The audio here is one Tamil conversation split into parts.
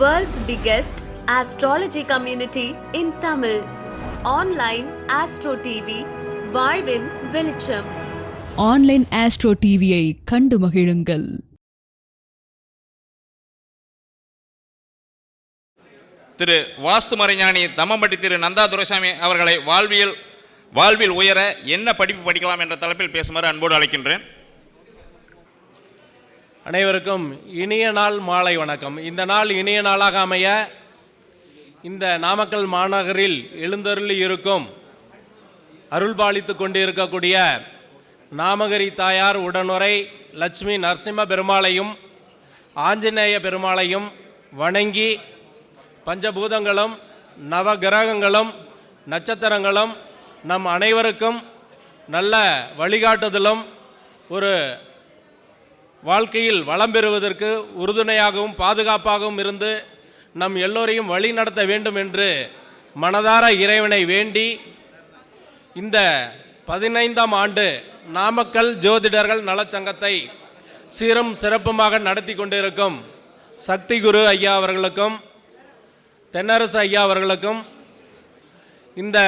World's biggest astrology community in Tamil. Online Astro TV, வாழ்வின் வெளிச்சம். ஆன்லைன் ஆஸ்ட்ரோ டிவியை கண்டு மகிழுங்கள். திரு வாஸ்து மறைஞானி தம்மம்பட்டி திரு நந்தா துரைசாமி அவர்களை வாழ்வியல் வாழ்வில் உயர என்ன படிப்பு படிக்கலாம் என்ற தலைப்பில் பேசுமாறு அன்போடு அழைக்கின்றேன். அனைவருக்கும் இனிய நாள் மாலை வணக்கம். இந்த நாள் இனிய நாளாக அமைய இந்த நாமக்கல் மாநகரில் எழுந்தருளி இருக்கும் அருள்பாலித்து கொண்டிருக்கக்கூடிய நாமகரி தாயார் உடனுரை லட்சுமி நரசிம்ம பெருமாளையும் ஆஞ்சநேய பெருமாளையும் வணங்கி பஞ்சபூதங்களும் நவ கிரகங்களும் நட்சத்திரங்களும் நம் அனைவருக்கும் நல்ல வழிகாட்டுதலும் ஒரு வாழ்க்கையில் வளம் பெறுவதற்கு உறுதுணையாகவும் பாதுகாப்பாகவும் இருந்து நம் எல்லோரையும் வழி நடத்த வேண்டும் என்று மனதார இறைவனை வேண்டி இந்த பதினைந்தாம் ஆண்டு நாமக்கல் ஜோதிடர்கள் நலச்சங்கத்தை சீரும் சிறப்புமாக நடத்தி கொண்டிருக்கும் சக்தி குரு ஐயா அவர்களுக்கும் தென்னரசு ஐயா அவர்களுக்கும் இந்த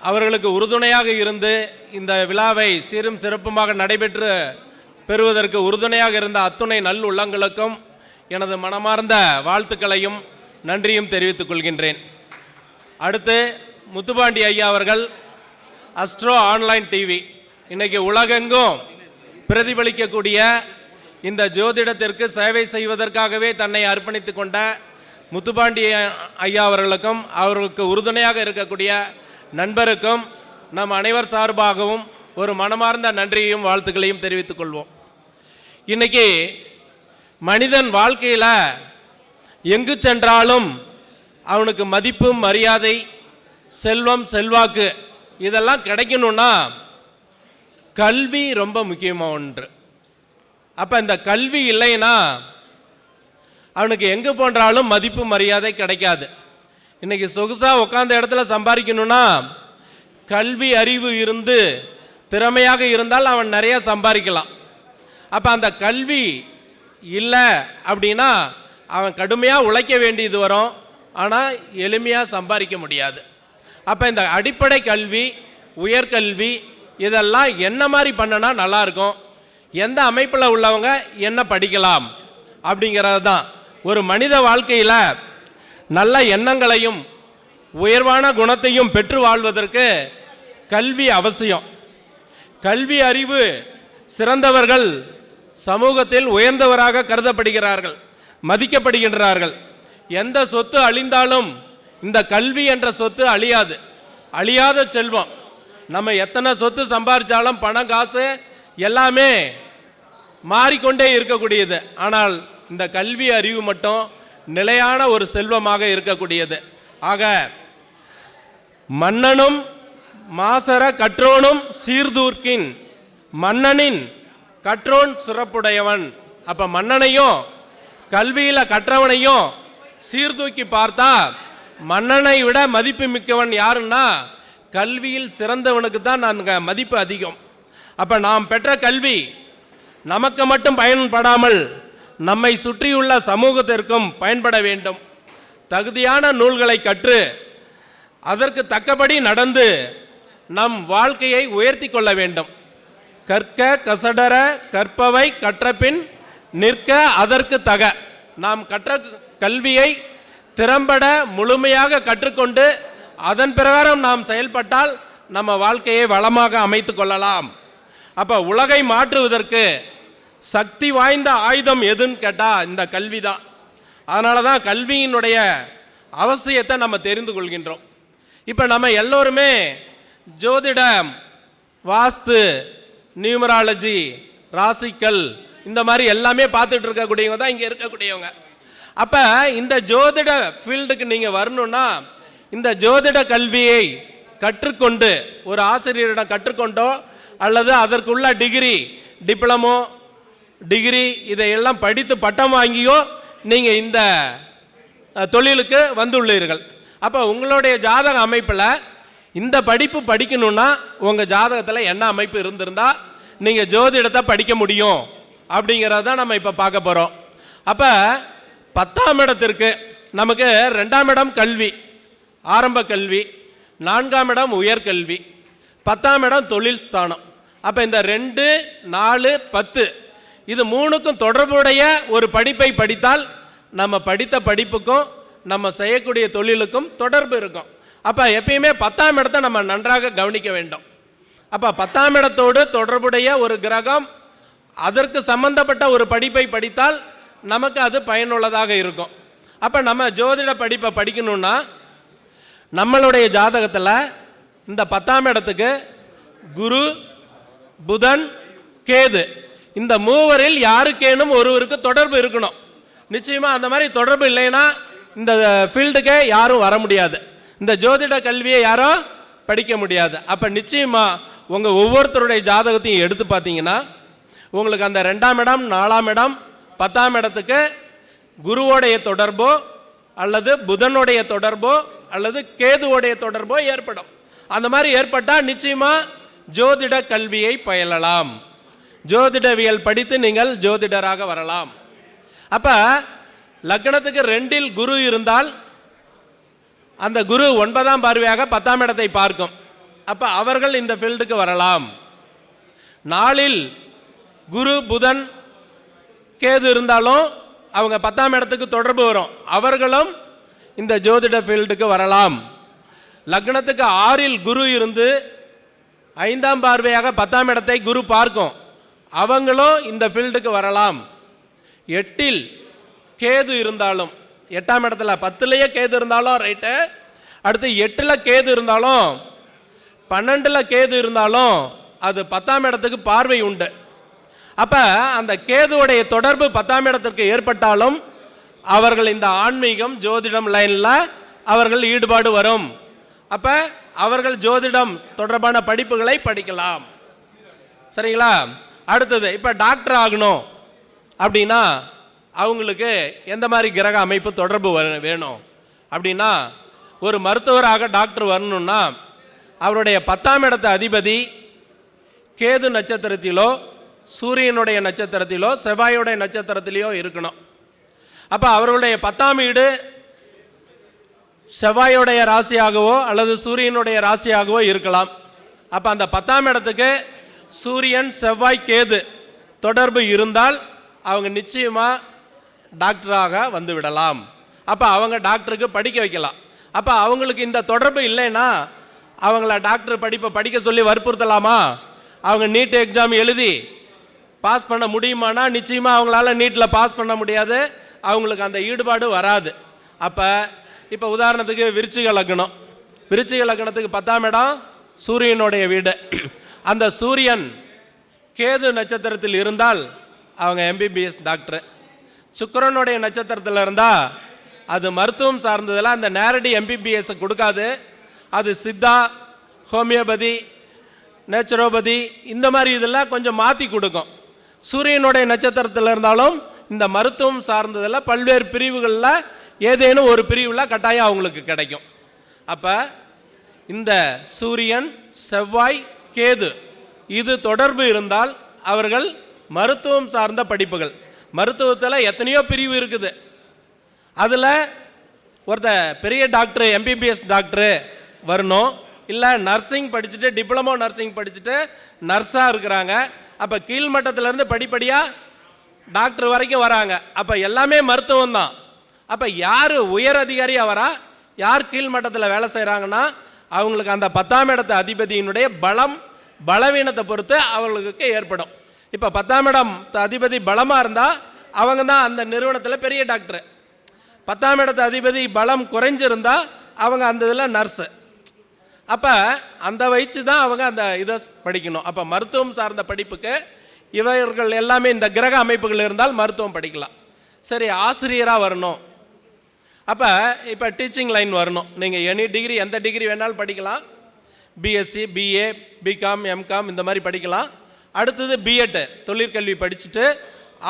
அவர்களுக்கு உறுதுணையாக இருந்து இந்த விழாவை சீரும் சிறப்புமாக நடைபெற்று பெறுவதற்கு உறுதுணையாக இருந்த அத்துணை நல் உள்ளங்களுக்கும் எனது மனமார்ந்த வாழ்த்துக்களையும் நன்றியும் தெரிவித்துக் கொள்கின்றேன். அடுத்து முத்துபாண்டி ஐயா அவர்கள் அஸ்ட்ரோ ஆன்லைன் டிவி. இன்னைக்கு உலகெங்கும் பிரதிபலிக்கக்கூடிய இந்த ஜோதிடத்திற்கு சேவை செய்வதற்காகவே தன்னை அர்ப்பணித்து கொண்ட முத்துபாண்டி ஐயா அவர்களுக்கும் அவர்களுக்கு உறுதுணையாக இருக்கக்கூடிய நண்பருக்கும் நம் அனைவர் சார்பாகவும் ஒரு மனமார்ந்த நன்றியையும் வாழ்த்துக்களையும் தெரிவித்துக் கொள்வோம். இன்னைக்கு மனிதன் வாழ்க்கையில் எங்கு சென்றாலும் அவனுக்கு மதிப்பு மரியாதை செல்வம் செல்வாக்கு இதெல்லாம் கிடைக்கணும்னா கல்வி ரொம்ப முக்கியமாக ஒன்று. அப்போ இந்த கல்வி இல்லைன்னா அவனுக்கு எங்கே போன்றாலும் மதிப்பு மரியாதை கிடைக்காது. இன்றைக்கி சொகுசாக உட்காந்த இடத்துல சம்பாதிக்கணும்னா கல்வி அறிவு இருந்து திறமையாக இருந்தால் அவன் நிறைய சம்பாதிக்கலாம். அப்போ அந்த கல்வி இல்லை அப்படின்னா அவன் கடுமையாக உழைக்க வேண்டியது வரும். ஆனால் எளிமையாக சம்பாதிக்க முடியாது. அப்போ இந்த அடிப்படை கல்வி உயர்கல்வி இதெல்லாம் என்ன மாதிரி பண்ணனா நல்லாயிருக்கும் எந்த அமைப்பில் உள்ளவங்க என்ன படிக்கலாம் அப்படிங்கிறது தான். ஒரு மனித வாழ்க்கையில் நல்ல எண்ணங்களையும் உயர்வான குணத்தையும் பெற்று வாழ்வதற்கு கல்வி அவசியம். கல்வி அறிவு சிறந்தவர்கள் சமூகத்தில் உயர்ந்தவராக கருதப்படுகிறார்கள் மதிக்கப்படுகின்றார்கள். எந்த சொத்து அழிந்தாலும் இந்த கல்வி என்ற சொத்து அழியாது. அழியாத செல்வம். நம்ம எத்தனை சொத்து சம்பாதிச்சாலும் பணம் காசு எல்லாமே மாறிக்கொண்டே இருக்கக்கூடியது. ஆனால் இந்த கல்வி அறிவு மட்டும் நிலையான ஒரு செல்வமாக இருக்கக்கூடியது. ஆக மன்னனும் மாசர கற்றோனும் சீர்தூர்க்கின் மன்னனின் கற்றோன் சிறப்புடையவன். அப்ப மன்னனையும் கல்வியில கற்றவனையும் சீர்தூக்கி பார்த்தா மன்னனை விட மதிப்பு மிக்கவன் யாருன்னா கல்வியில் சிறந்தவனுக்கு தான் அங்க மதிப்பு அதிகம். அப்ப நாம் பெற்ற கல்வி நமக்கு மட்டும் பயன்படாமல் நம்மை சுற்றியுள்ள சமூகத்திற்கும் பயன்பட வேண்டும். தகுதியான நூல்களை கற்று அதற்கு தக்கபடி நடந்து நம் வாழ்க்கையை உயர்த்தி கொள்ள வேண்டும். கற்க கசடர கற்பவை கற்றபின் நிற்க அதற்கு தக. நாம் கற்ற கல்வியை திறம்பட முழுமையாக கற்றுக்கொண்டு அதன் பிரகாரம் நாம் செயல்பட்டால் நம்ம வாழ்க்கையை வளமாக அமைத்து கொள்ளலாம். அப்போ உலகை மாற்றுவதற்கு சக்தி வாய்ந்த ஆயுதம் எதுன்னு கேட்டால் இந்த கல்வி தான். அதனால தான் கல்வியினுடைய அவசியத்தை நம்ம தெரிந்து கொள்கின்றோம். இப்போ நம்ம எல்லோருமே ஜோதிடம் வாஸ்து நியூமராலஜி ராசிக்கல் இந்த மாதிரி எல்லாமே பார்த்துட்டு இருக்கக்கூடியவங்க தான் இங்கே இருக்கக்கூடியவங்க. அப்போ இந்த ஜோதிட ஃபீல்டுக்கு நீங்கள் வரணும்னா இந்த ஜோதிட கல்வியை கற்றுக்கொண்டு ஒரு ஆசிரியரிடம் கற்றுக்கொண்டோ அல்லது அதற்குள்ள டிகிரி டிப்ளமோ டிகிரி இதையெல்லாம் படித்து பட்டம் வாங்கியோ நீங்கள் இந்த தொழிலுக்கு வந்துள்ளீர்கள். அப்போ உங்களுடைய ஜாதக அமைப்பில் இந்த படிப்பு படிக்கணும்னா உங்கள் ஜாதகத்தில் என்ன அமைப்பு இருந்திருந்தால் நீங்கள் ஜோதிடத்தை படிக்க முடியும் அப்படிங்கிறத நம்ம இப்போ பார்க்க போகிறோம் அப்போ பத்தாம் இடத்திற்கு நமக்கு ரெண்டாம் இடம் கல்வி ஆரம்ப கல்வி நான்காம் இடம் உயர்கல்வி பத்தாம் இடம் தொழில் ஸ்தானம். அப்போ இந்த ரெண்டு நாலு பத்து இது மூணுக்கும் தொடர்புடைய ஒரு படிப்பை படித்தால் நம்ம படித்த படிப்புக்கும் நம்ம செய்யக்கூடிய தொழிலுக்கும் தொடர்பு இருக்கும். அப்போ எப்பயுமே பத்தாம் இடத்தை நம்ம நன்றாக கவனிக்க வேண்டும். அப்போ பத்தாம் இடத்தோடு தொடர்புடைய ஒரு கிரகம் அதற்கு சம்பந்தப்பட்ட ஒரு படிப்பை படித்தால் நமக்கு அது பயனுள்ளதாக இருக்கும். அப்போ நம்ம ஜோதிட படிப்பை படிக்கணும்னா நம்மளுடைய ஜாதகத்தில் இந்த பத்தாம் இடத்துக்கு குரு புதன் கேது இந்த மூவரில் யாருக்கேனும் ஒருவருக்கு தொடர்பு இருக்கணும். நிச்சயமாக அந்த மாதிரி தொடர்பு இல்லைன்னா இந்த ஃபீல்டுக்கே யாரும் வர முடியாது. இந்த ஜோதிட கல்வியை யாரும் படிக்க முடியாது. அப்போ நிச்சயமாக உங்கள் ஒவ்வொருத்தருடைய ஜாதகத்தையும் எடுத்து பார்த்தீங்கன்னா உங்களுக்கு அந்த ரெண்டாம் இடம் நாலாம் இடம் பத்தாம் இடத்துக்கு குருவோடைய தொடர்போ அல்லது புதனுடைய தொடர்போ அல்லது கேதுவோடைய தொடர்போ ஏற்படும். அந்த மாதிரி ஏற்பட்டால் நிச்சயமாக ஜோதிட கல்வியை பயிலலாம். ஜோதிடவியல் படித்து நீங்கள் ஜோதிடராக வரலாம். அப்போ லக்னத்துக்கு ரெண்டில் குரு இருந்தால் அந்த குரு ஒன்பதாம் பார்வையாக பத்தாம் இடத்தை பார்க்கும். அப்போ அவர்கள் இந்த ஃபீல்டுக்கு வரலாம். நாளில் குரு புதன் கேது இருந்தாலும் அவங்க பத்தாம் இடத்துக்கு தொடர்பு வரும். அவர்களும் இந்த ஜோதிட ஃபீல்டுக்கு வரலாம். லக்னத்துக்கு ஆறில் குரு இருந்து ஐந்தாம் பார்வையாக பத்தாம் இடத்தை குரு பார்க்கும். அவங்களும் இந்த ஃபீல்டுக்கு வரலாம். எட்டில் கேது இருந்தாலும் எட்டாம் இடத்துல பத்துலேயே கேது இருந்தாலும் ரைட்டு அடுத்து எட்டில் கேது இருந்தாலும் பன்னெண்டில் கேது இருந்தாலும் அது பத்தாம் இடத்துக்கு பார்வை உண்டு. அப்போ அந்த கேதுவுடைய தொடர்பு பத்தாம் இடத்திற்கு ஏற்பட்டாலும் அவர்கள் இந்த ஆன்மீகம் ஜோதிடம் லைனில் அவர்கள் ஈடுபாடு வரும். அப்போ அவர்கள் ஜோதிடம் தொடர்பான படிப்புகளை படிக்கலாம். சரிங்களா? அடுத்தது இப்போ டாக்டர் ஆகணும் அப்படின்னா அவங்களுக்கு எந்த மாதிரி கிரக அமைப்பு தொடர்பு வேணும்? அப்படின்னா ஒரு மருத்துவராக டாக்டர் வரணும்னா அவருடைய பத்தாம் இடத்து அதிபதி கேது நட்சத்திரத்திலோ சூரியனுடைய நட்சத்திரத்திலோ செவ்வாயுடைய நட்சத்திரத்திலேயோ இருக்கணும். அப்போ அவருடைய பத்தாம் வீடு செவ்வாயுடைய ராசியாகவோ அல்லது சூரியனுடைய ராசியாகவோ இருக்கலாம். அப்போ அந்த பத்தாம் இடத்துக்கு சூரியன் செவ்வாய் கேது தொடர்பு இருந்தால் அவங்க நிச்சயமாக டாக்டராக வந்து விடலாம். அப்போ அவங்க டாக்டருக்கு படிக்க வைக்கலாம். அப்போ அவங்களுக்கு இந்த தொடர்பு இல்லைன்னா அவங்கள டாக்டர் படிப்பை படிக்க சொல்லி வற்புறுத்தலாமா? அவங்க நீட் எக்ஸாம் எழுதி பாஸ் பண்ண முடியுமானா? நிச்சயமாக அவங்களால நீட்டில் பாஸ் பண்ண முடியாது. அவங்களுக்கு அந்த ஈடுபாடு வராது. அப்போ இப்போ உதாரணத்துக்கு விருச்சிக லக்னம். விருச்சிக லக்னத்துக்கு பத்தாம் இடம் சூரியனுடைய வீடு. அந்த சூரியன் கேது நட்சத்திரத்தில் இருந்தால் அவங்க எம்பிபிஎஸ் டாக்டர் சுக்கரனுடைய நட்சத்திரத்தில் இருந்தால் அது மருத்துவம் சார்ந்ததில் அந்த நேரடி எம்பிபிஎஸ் கொடுக்காது. அது சித்தா ஹோமியோபதி நேச்சுரோபதி இந்த மாதிரி இதெல்லாம் கொஞ்சம் மாற்றி கொடுக்கும். சூரியனுடைய நட்சத்திரத்தில் இருந்தாலும் இந்த மருத்துவம் சார்ந்ததில் பல்வேறு பிரிவுகளில் ஏதேனும் ஒரு பிரிவில் கட்டாயம் அவங்களுக்கு கிடைக்கும். அப்போ இந்த சூரியன் செவ்வாய் கேது இது தொடர்பு இருந்தால் அவர்கள் மருத்துவம் சார்ந்த படிப்புகள். மருத்துவத்தில் எத்தனையோ பிரிவு இருக்குது. அதில் ஒருத்த பெரிய டாக்டர் எம்பிபிஎஸ் டாக்டரு வரணும். இல்லை நர்சிங் படிச்சுட்டு டிப்ளமோ நர்சிங் படிச்சுட்டு நர்ஸாக இருக்கிறாங்க. அப்போ கீழ்மட்டத்திலேருந்து படிப்படியாக டாக்டர் வரைக்கும் வராங்க. அப்போ எல்லாமே மருத்துவம் தான். அப்போ யார் உயர் அதிகாரியாக வரா? யார் கீழ்மட்டத்தில் வேலை செய்கிறாங்கன்னா அவங்களுக்கு அந்த பத்தாம் இடத்து அதிபதியினுடைய பலம் பலவீனத்தை பொறுத்து அவர்களுக்கு ஏற்படும். இப்போ பத்தாம் இடம் அதிபதி பலமாக இருந்தால் அவங்க தான் அந்த நிறுவனத்தில் பெரிய டாக்டர் பத்தாம் இடத்து அதிபதி பலம் குறைஞ்சிருந்தால் அவங்க அந்த இதில் நர்ஸு அப்போ அந்த வயிற்று தான் அவங்க அந்த இதை படிக்கணும். அப்போ மருத்துவம் சார்ந்த படிப்புக்கு இவர்கள் எல்லாமே இந்த கிரக அமைப்புகள் இருந்தால் மருத்துவம் படிக்கலாம். சரி ஆசிரியராக வரணும். அப்போ இப்போ டீச்சிங் லைன் வரணும். நீங்கள் எனி டிகிரி எந்த டிகிரி வேணாலும் படிக்கலாம். பிஎஸ்சி பிஏ பிகாம் எம்காம் இந்த மாதிரி படிக்கலாம். அடுத்தது பிஎட்டு தொழிற்கல்வி படிச்சுட்டு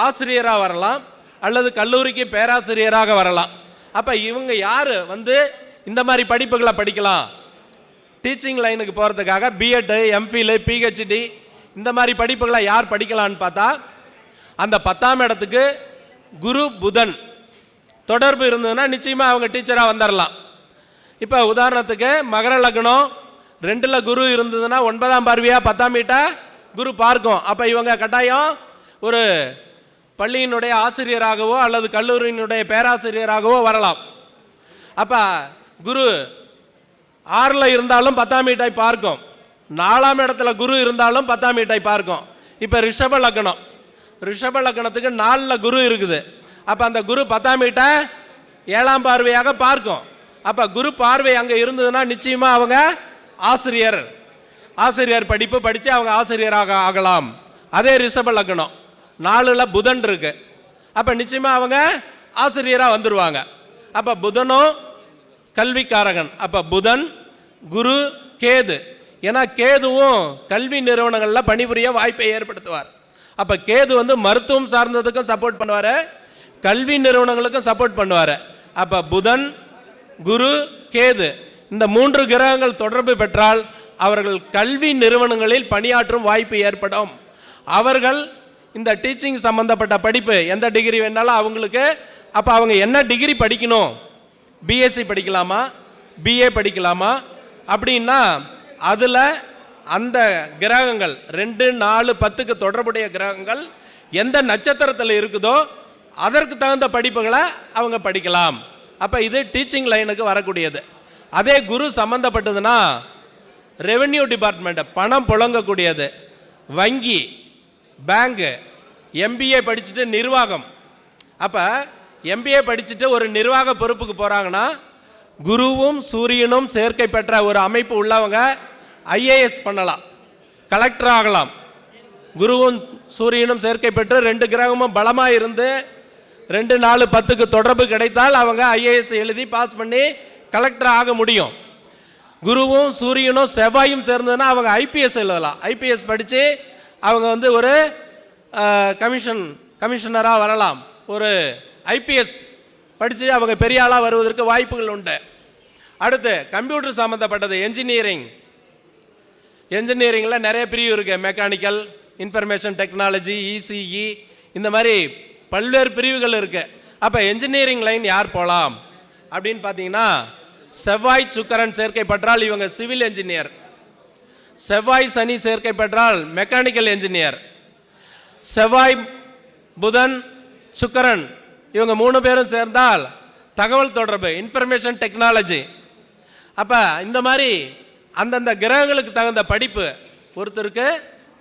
ஆசிரியராக வரலாம். அல்லது கல்லூரிக்கு பேராசிரியராக வரலாம். அப்போ இவங்க யார்? வந்து இந்த மாதிரி படிப்புகளை படிக்கலாம். டீச்சிங் லைனுக்கு போகிறதுக்காக பிஎட்டு எம்ஃபிலு பிஹெச்டி இந்த மாதிரி படிப்புகளை யார் படிக்கலான்னு பார்த்தா அந்த பத்தாம் இடத்துக்கு குரு புதன். தொடர்பு இருந்ததுன்னா நிச்சயமாக அவங்க டீச்சராக வந்துடலாம் இப்போ உதாரணத்துக்கு மகர லக்னம் ரெண்டில் குரு இருந்ததுன்னா ஒன்பதாம் பார்வையாக பத்தாம் வீட்டை குரு பார்க்கும். அப்போ இவங்க கட்டாயம் ஒரு பள்ளியினுடைய ஆசிரியராகவோ அல்லது கல்லூரியினுடைய பேராசிரியராகவோ வரலாம். அப்போ குரு ஆறில் இருந்தாலும் பத்தாம் வீட்டாய் பார்க்கும். நாலாம் இடத்துல குரு இருந்தாலும் பத்தாம் வீட்டாய் பார்க்கும். இப்போ ரிஷப லக்னம். ரிஷப லக்னத்துக்கு நாலில் குரு இருக்குது. அப்போ அந்த குரு பத்தாம் வீட்டை ஏழாம் பார்வையாக பார்க்கும். அப்போ குரு பார்வை அங்கே இருந்ததுன்னா நிச்சயமாக அவங்க ஆசிரியர். ஆசிரியர் படிப்பு படித்து அவங்க ஆசிரியராக ஆகலாம். அதே ரிஷப லக்னம். நாலில் புதன் இருக்கு. அப்போ நிச்சயமாக அவங்க ஆசிரியராக வந்துடுவாங்க அப்போ புதனும் கல்விக்காரகன். அப்போ புதன் குரு கேது. ஏன்னா கேதுவும் கல்வி நிறுவனங்களில் பணிபுரிய வாய்ப்பை ஏற்படுத்துவார். அப்போ கேது வந்து மருத்துவம் சார்ந்ததுக்கும் சப்போர்ட் பண்ணுவார் கல்வி நிறுவனங்களுக்கும் சப்போர்ட் பண்ணுவார். அப்போ புதன் குரு கேது இந்த மூன்று கிரகங்கள் தொடர்பு பெற்றால் அவர்கள் கல்வி நிறுவனங்களில் பணியாற்றும் வாய்ப்பு ஏற்படும். அவர்கள் இந்த டீச்சிங் சம்பந்தப்பட்ட படிப்பு எந்த டிகிரி வேணாலும் அவங்களுக்கு அப்போ அவங்க என்ன டிகிரி படிக்கணும்? பிஎஸ்சி படிக்கலாமா? பிஏ படிக்கலாமா? அப்படின்னா அதில் அந்த கிரகங்கள் ரெண்டு நாலு பத்துக்கு தொடர்புடைய கிரகங்கள் எந்த நட்சத்திரத்தில் இருக்குதோ அதற்கு தகுந்த படிப்புகளை அவங்க படிக்கலாம். அப்போ இது டீச்சிங் லைனுக்கு வரக்கூடியது. அதே குரு சம்மந்தப்பட்டதுன்னா ரெவென்யூ டிபார்ட்மெண்ட் பணம் புழங்கக்கூடியது. வங்கி பேங்கு எம்பிஏ படிச்சுட்டு நிர்வாகம். அப்போ எம்பிஏ படிச்சுட்டு ஒரு நிர்வாக பொறுப்புக்கு போகிறாங்கன்னா குருவும் சூரியனும் சேர்க்கை பெற்ற ஒரு அமைப்பு உள்ளவங்க ஐஏஎஸ் பண்ணலாம். கலெக்டர் ஆகலாம். குருவும் சூரியனும் சேர்க்கை பெற்று ரெண்டு கிரகமும் பலமாக இருந்து ரெண்டு நாலு பத்துக்கு தொடர்பு கிடைத்தால் அவங்க ஐஏஎஸ் எழுதி பாஸ் பண்ணி கலெக்டர் ஆக முடியும். குருவும் சூரியனும் செவ்வாயும் சேர்ந்ததுன்னா அவங்க ஐபிஎஸ் எழுதலாம். ஐபிஎஸ் படித்து அவங்க வந்து ஒரு கமிஷன் கமிஷனராக வரலாம். ஒரு ஐபிஎஸ் படித்து அவங்க பெரிய ஆளாக வருவதற்கு வாய்ப்புகள் உண்டு. அடுத்து கம்ப்யூட்டர் சம்மந்தப்பட்டது என்ஜினியரிங் என்ஜினியரிங்கில் நிறைய பிரிவு இருக்குது மெக்கானிக்கல் இன்ஃபர்மேஷன் டெக்னாலஜி இசிஇ இந்த மாதிரி பல்வேறு பிரிவுகள் இருக்குது அப்போ என்ஜினியரிங் லைன் யார் போகலாம் அப்படின்னு பார்த்தீங்கன்னா செவ்வாய் சுக்கரன் சேர்க்கை பெற்றால் இவங்க சிவில் என்ஜினியர் செவ்வாய் சனி சேர்க்கை பெற்றால் மெக்கானிக்கல் என்ஜினியர் செவ்வாய் புதன் சுக்கரன் இவங்க மூணு பேரும் சேர்ந்தால் தகவல் தொடர்பு இன்ஃபர்மேஷன் டெக்னாலஜி அப்போ இந்த மாதிரி அந்தந்த கிரகங்களுக்கு தகுந்த படிப்பு ஒருத்தருக்கு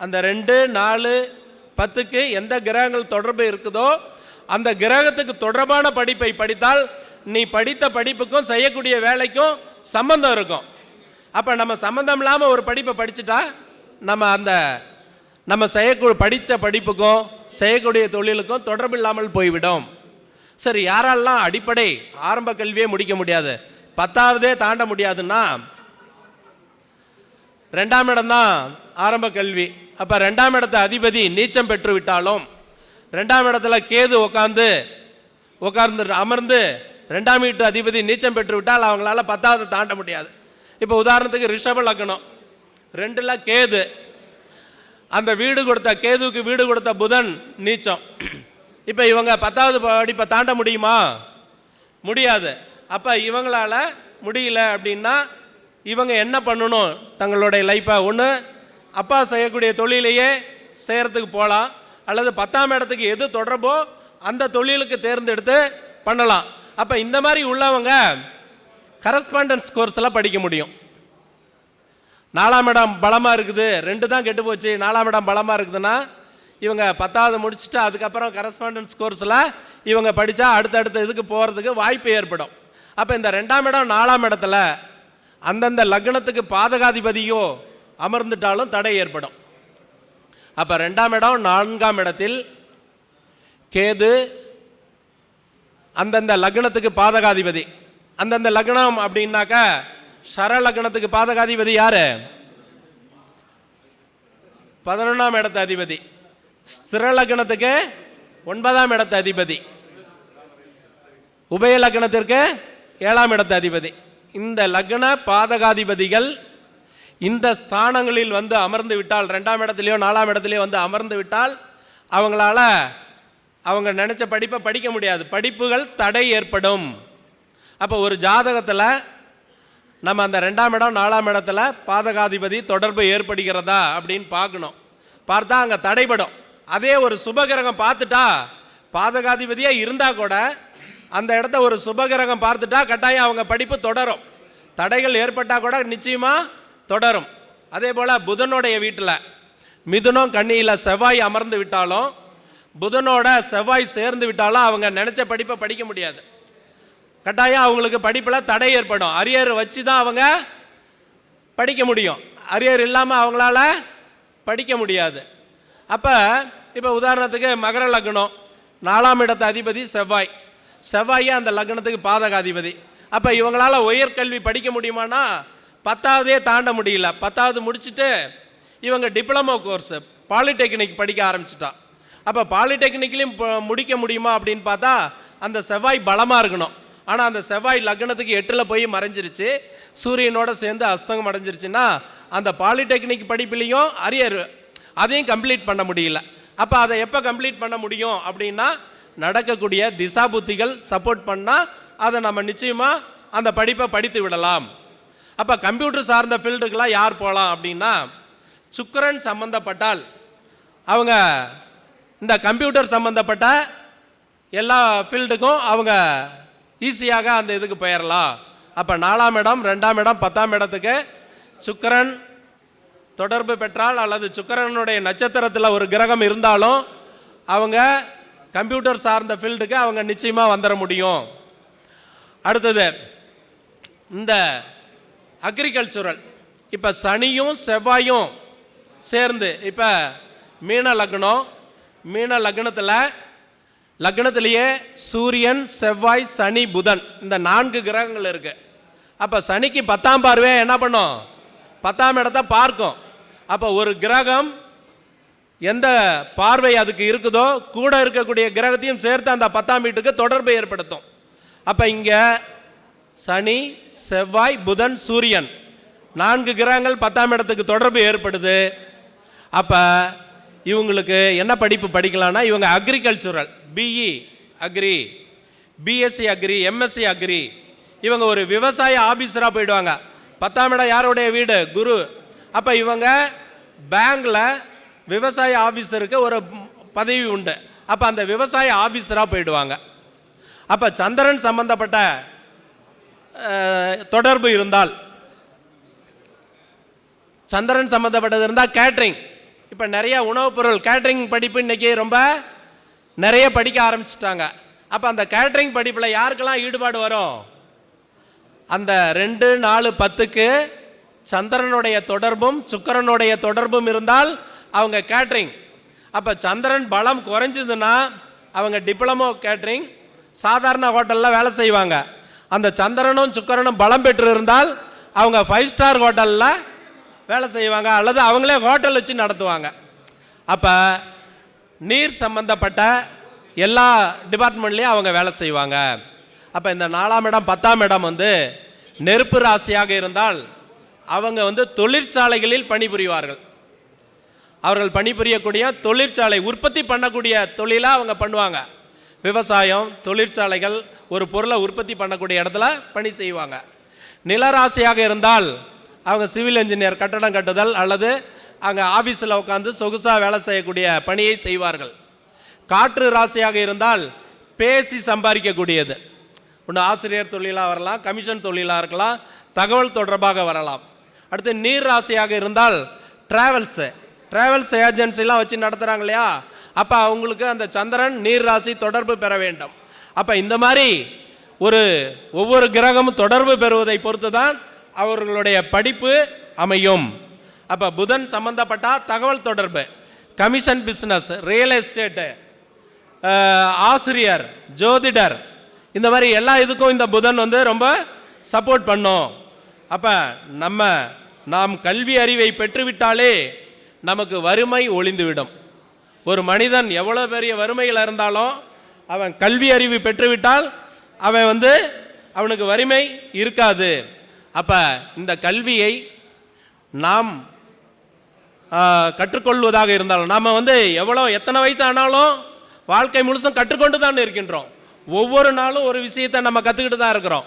அந்த ரெண்டு நாலு பத்துக்கு எந்த கிரகங்கள் தொடர்பு இருக்குதோ அந்த கிரகத்துக்கு தொடர்பான படிப்பை படித்தால் நீ படித்த படிப்புக்கும் செய்யக்கூடிய வேலைக்கும் சம்பந்தம் இருக்கும். அப்போ நம்ம சம்மந்தம் இல்லாமல் ஒரு படிப்பை படிச்சுட்டா நம்ம அந்த நம்ம செய்யக்கூடிய படித்த படிப்புக்கும் செய்யக்கூடிய தொழிலுக்கும் தொடர்பு இல்லாமல் போய்விடும். சரி யாரெல்லாம் அடிப்படை ஆரம்ப கல்வியே முடிக்க முடியாது? பத்தாவதே தாண்ட முடியாதுன்னா ரெண்டாம் இடம் தான் ஆரம்ப கல்வி. அப்போ ரெண்டாம் இடத்த அதிபதி நீச்சம் பெற்று விட்டாலும் ரெண்டாம் இடத்துல கேது உட்காந்து உட்கார்ந்து அமர்ந்து ரெண்டாம் வீட்டு அதிபதி நீச்சம் பெற்று விட்டால் அவங்களால பத்தாவது தாண்ட முடியாது. இப்போ உதாரணத்துக்கு ரிஷப லக்னம். ரெண்டுல கேது. அந்த வீடு கொடுத்த கேதுவுக்கு வீடு கொடுத்த புதன் நீச்சம். இப்போ இவங்க பத்தாவது படிப்பை தாண்ட முடியுமா? முடியாது. அப்போ இவங்களால முடியல அப்படின்னா இவங்க என்ன பண்ணணும்? தங்களுடைய லைஃப்பை ஒன்று அப்பா செய்யக்கூடிய தொழிலையே செய்கிறதுக்கு போகலாம் அல்லது பத்தாம் இடத்துக்கு எது தொடர்போ அந்த தொழிலுக்கு தேர்ந்தெடுத்து பண்ணலாம். அப்போ இந்த மாதிரி உள்ளவங்க கரஸ்பாண்டன்ஸ் கோர்ஸில் படிக்க முடியும். நாலாம் இடம் பலமாக இருக்குது. ரெண்டு தான் கெட்டு போச்சு. நாலாம் இடம் பலமாக இருக்குதுன்னா இவங்க பத்தாவது முடிச்சுட்டு அதுக்கப்புறம் கரஸ்பாண்டன்ஸ் கோர்ஸில் இவங்க படித்தா அடுத்தடுத்த இதுக்கு போகிறதுக்கு வாய்ப்பு ஏற்படும். அப்போ இந்த ரெண்டாம் இடம் நாலாம் இடத்துல அந்தந்த லக்னத்துக்கு பாதகாதிபதியோ அமர்ந்துட்டாலும் தடை ஏற்படும். அப்போ ரெண்டாம் இடம் நான்காம் இடத்தில் கேது அந்தந்த லக்னத்துக்கு பாதகாதிபதி. அந்தந்த லக்னம் அப்படின்னாக்கா சர லக்னத்துக்கு பாதகாதிபதி யார்? பதினொன்றாம் இடத்து அதிபதி. ஸ்திரலக்னத்துக்கு ஒன்பதாம் இடத்து அதிபதி. உபய லக்னத்திற்கு ஏழாம் இடத்து அதிபதி. இந்த லக்ன பாதகாதிபதிகள் இந்த ஸ்தானங்களில் வந்து அமர்ந்து விட்டால் ரெண்டாம் இடத்துலையோ நாலாம் இடத்துலையோ வந்து அமர்ந்து விட்டால் அவங்களால அவங்க நினச்ச படிப்பை படிக்க முடியாது. படிப்புகள் தடை ஏற்படும். அப்போ ஒரு ஜாதகத்தில் நம்ம அந்த ரெண்டாம் இடம் நாலாம் இடத்துல பாதகாதிபதி தொடர்பு ஏற்படுகிறதா அப்படின்னு பார்க்கணும். பார்த்தா அங்கே தடைபடும். அதே ஒரு சுபகிரகம் பார்த்துட்டா பாதகாதிபதியாக இருந்தால் கூட அந்த இடத்த ஒரு சுபகிரகம் பார்த்துட்டா கட்டாயம் அவங்க படிப்பு தொடரும். தடைகள் ஏற்பட்டால் கூட நிச்சயமாக தொடரும். அதே போல் புதனுடைய வீட்டில் மிதுனம் கண்ணியில் செவ்வாய் அமர்ந்து விட்டாலும் புதனோட செவ்வாய் சேர்ந்து விட்டாலும் அவங்க நினச்ச படிப்பை படிக்க முடியாது. கட்டாயம் அவங்களுக்கு படிப்பில் தடை ஏற்படும். அரியர் வச்சு தான் அவங்க படிக்க முடியும். அரியர் இல்லாமல் அவங்களால படிக்க முடியாது. அப்போ இப்போ உதாரணத்துக்கு மகர லக்னம். நாலாம் இடத்து அதிபதி செவ்வாய். செவ்வாயே அந்த லக்னத்துக்கு பாதகாதிபதி. அப்போ இவங்களால உயர்கல்வி படிக்க முடியுமானா பத்தாவதே தாண்ட முடியல. பத்தாவது முடிச்சுட்டு இவங்க டிப்ளமோ கோர்ஸு பாலிடெக்னிக் படிக்க ஆரம்பிச்சிட்டான். அப்போ பாலிடெக்னிக்லையும் முடிக்க முடியுமா அப்படின்னு பார்த்தா அந்த செவ்வாய் பலமாக இருக்கணும். ஆனால் அந்த செவ்வாய் லக்னத்துக்கு எட்டில் போய் மறைஞ்சிருச்சு. சூரியனோட சேர்ந்து அஸ்தங்கம் அடைஞ்சிருச்சுன்னா அந்த பாலிடெக்னிக் படிப்புலேயும் அரியர் அதையும் கம்ப்ளீட் பண்ண முடியல. அப்போ அதை எப்போ கம்ப்ளீட் பண்ண முடியும் அப்படின்னா நடக்கக்கூடிய திசா புத்திகள் சப்போர்ட் பண்ணால் அதை நம்ம நிச்சயமாக அந்த படிப்பை படித்து விடலாம். அப்போ கம்ப்யூட்டர் சார்ந்த ஃபீல்டுக்கெலாம் யார் போகலாம் அப்படின்னா சுக்கரன் சம்மந்தப்பட்டால் அவங்க இந்த கம்ப்யூட்டர் சம்மந்தப்பட்ட எல்லா ஃபீல்டுக்கும் அவங்க ஈஸியாக அந்த இதுக்கு போயிடலாம் அப்போ நாலாம் இடம் ரெண்டாம் இடம் பத்தாம் இடத்துக்கு சுக்கரன் தொடர்பு பெற்றால் அல்லது சுக்கரனுடைய நட்சத்திரத்தில் ஒரு கிரகம் இருந்தாலும் அவங்க கம்ப்யூட்டர் சார்ந்த ஃபீல்டுக்கு அவங்க நிச்சயமாக வந்துட முடியும். அடுத்தது இந்த அக்ரிகல்ச்சுரல் இப்போ சனியும் செவ்வாயும் சேர்ந்து இப்போ மீன லக்னம் மீன லக்னத்தில் லக்னத்திலேயே சூரியன் செவ்வாய் சனி புதன் இந்த நான்கு கிரகங்கள் இருக்குது அப்போ சனிக்கு பத்தாம் பார்வையாக என்ன பண்ணும்? பத்தாம் இடத்த பார்க்கும். அப்போ ஒரு கிரகம் எந்த பார்வை அதுக்கு இருக்குதோ கூட இருக்கக்கூடிய கிரகத்தையும் சேர்த்து அந்த பத்தாம் வீட்டுக்கு தொடர்பு ஏற்படுத்தும். அப்போ இங்கே சனி செவ்வாய் புதன் சூரியன் நான்கு கிரகங்கள் பத்தாம் இடத்துக்கு தொடர்பு ஏற்படுது. அப்போ இவங்களுக்கு என்ன படிப்பு படிக்கலாம்னா இவங்க agricultural BE agri BSc agri MSc agri இவங்க ஒரு விவசாய ஆபீஸராக போயிடுவாங்க. பத்தாம் இடம் யாருடைய வீடு? குரு. அப்போ இவங்க பேங்கில் விவசாய ஆஃபீஸருக்கு ஒரு பதவி உண்டு. அப்போ அந்த விவசாய ஆஃபீஸராக போயிடுவாங்க. அப்போ சந்திரன் சம்பந்தப்பட்ட தொடர்பு இருந்தால் சந்திரன் சம்மந்தப்பட்டது இருந்தால் கேட்ரிங். இப்போ நிறைய உணவுப் பொருள் கேட்ரிங் படிப்பு இன்றைக்கி ரொம்ப நிறைய படிக்க ஆரம்பிச்சிட்டாங்க. அப்போ அந்த கேட்ரிங் படிப்பில் யாருக்கெல்லாம் ஈடுபாடு வரும்? அந்த ரெண்டு நாலு பத்துக்கு சந்திரனுடைய தொடர்பும் சுக்கரனுடைய தொடர்பும் இருந்தால் அவங்க கேட்ரிங் அப்போ சந்திரன் பலம் குறைஞ்சதுன்னா அவங்க டிப்ளமோ கேட்ரிங் சாதாரண ஹோட்டலில் வேலை செய்வாங்க. அந்த சந்திரனும் சுக்கரனும் பலம் பெற்று இருந்தால் அவங்க ஃபைவ் ஸ்டார் ஹோட்டலில் வேலை செய்வாங்க. அல்லது அவங்களே ஹோட்டல் வச்சு நடத்துவாங்க. அப்போ நீர் சம்பந்தப்பட்ட எல்லா டிபார்ட்மெண்ட்லேயும் அவங்க வேலை செய்வாங்க. அப்போ இந்த நாலாம் இடம் பத்தாம் இடம் வந்து நெருப்பு ராசியாக இருந்தால் அவங்க வந்து தொழிற்சாலைகளில் பணிபுரிவார்கள். அவர்கள் பணிபுரியக்கூடிய தொழிற்சாலை உற்பத்தி பண்ணக்கூடிய தொழிலாக அவங்க பண்ணுவாங்க. விவசாயம் தொழிற்சாலைகள் ஒரு பொருளை உற்பத்தி பண்ணக்கூடிய இடத்துல பணி செய்வாங்க. நிலராசியாக இருந்தால் அவங்க சிவில் இன்ஜினியர் கட்டடம் கட்டுதல் அல்லது அங்கே ஆஃபீஸில் உட்காந்து சொகுசாக வேலை செய்யக்கூடிய பணியை செய்வார்கள். காற்று ராசியாக இருந்தால் பேசி சம்பாதிக்கக்கூடியது. ஒன்று ஆசிரியர் தொழிலாக வரலாம் கமிஷன் தொழிலாக இருக்கலாம் தகவல் தொடர்பாக வரலாம். அடுத்து நீர் ராசியாக இருந்தால் ட்ராவல்ஸு ட்ராவல்ஸ் ஏஜென்சிலாம் வச்சு நடத்துகிறாங்க இல்லையா? அப்போ அவங்களுக்கு அந்த சந்திரன் நீர் ராசி தொடர்பு பெற வேண்டும். அப்போ இந்த மாதிரி ஒரு ஒவ்வொரு கிரகமும் தொடர்பு பெறுவதை பொறுத்து தான் அவர்களுடைய படிப்பு அமையும். அப்போ புதன் சம்மந்தப்பட்டால் தகவல் தொடர்பு கமிஷன் பிஸ்னஸ் ரியல் எஸ்டேட்டு ஆசிரியர் ஜோதிடர் இந்த மாதிரி எல்லா இதுக்கும் இந்த புதன் வந்து ரொம்ப சப்போர்ட் பண்ணும். அப்போ நம்ம நாம் கல்வி அறிவை பெற்றுவிட்டாலே நமக்கு வறுமை ஒளிந்துவிடும். ஒரு மனிதன் எவ்வளோ பெரிய வறுமையில் இருந்தாலும் அவன் கல்வி அறிவு பெற்றுவிட்டால் அவன் வந்து அவனுக்கு வறுமை இருக்காது. அப்போ இந்த கல்வியை நாம் கற்றுக்கொள்வதாக இருந்தாலும் நாம் வந்து எவ்வளோ எத்தனை வயசு ஆனாலும் வாழ்க்கை முழுசும் கற்றுக்கொண்டு தான் இருக்கின்றோம். ஒவ்வொரு நாளும் ஒரு விஷயத்தை நம்ம கற்றுக்கிட்டு தான் இருக்கிறோம்.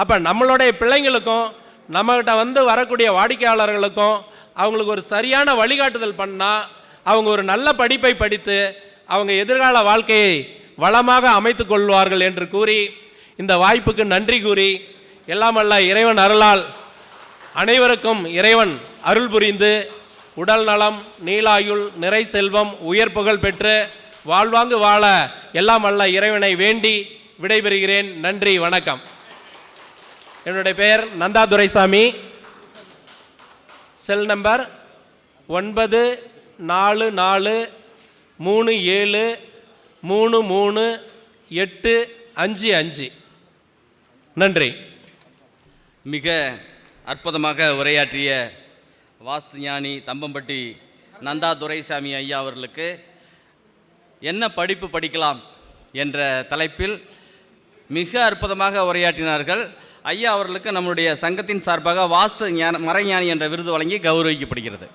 அப்போ நம்மளுடைய பிள்ளைங்களுக்கும் நம்மகிட்ட வந்து வரக்கூடிய வாடிக்கையாளர்களுக்கும் அவங்களுக்கு ஒரு சரியான வழிகாட்டுதல் பண்ணால் அவங்க ஒரு நல்ல படிப்பை படித்து அவங்க எதிர்கால வாழ்க்கையை வளமாக அமைத்து கொள்வார்கள் என்று கூறி இந்த வாய்ப்புக்கு நன்றி கூறி எல்லாமல்ல இறைவன் அருளால் அனைவருக்கும் இறைவன் அருள் புரிந்து உடல் நலம் நீலாயுள் நிறை செல்வம் உயர் புகழ் பெற்று வாழ்வாங்கு வாழ எல்லாம் அல்ல இறைவனை வேண்டி விடைபெறுகிறேன். நன்றி வணக்கம். என்னுடைய பெயர் நந்தா துரைசாமி. செல் நம்பர் ஒன்பது நாலு நாலு மூணு ஏழு மூணு மூணு எட்டு அஞ்சு அஞ்சு. நன்றி. மிக அற்புதமாக உரையாற்றிய வாஸ்து ஞானி தம்பம்பட்டி நந்தா துரைசாமி ஐயா அவர்களுக்கு என்ன படிப்பு படிக்கலாம் என்ற தலைப்பில் மிக அற்புதமாக உரையாற்றினார்கள். ஐயா அவர்களுக்கு நம்முடைய சங்கத்தின் சார்பாக வாஸ்து ஞான மறைஞானி என்ற விருது வழங்கி கௌரவிக்கப்படுகிறது.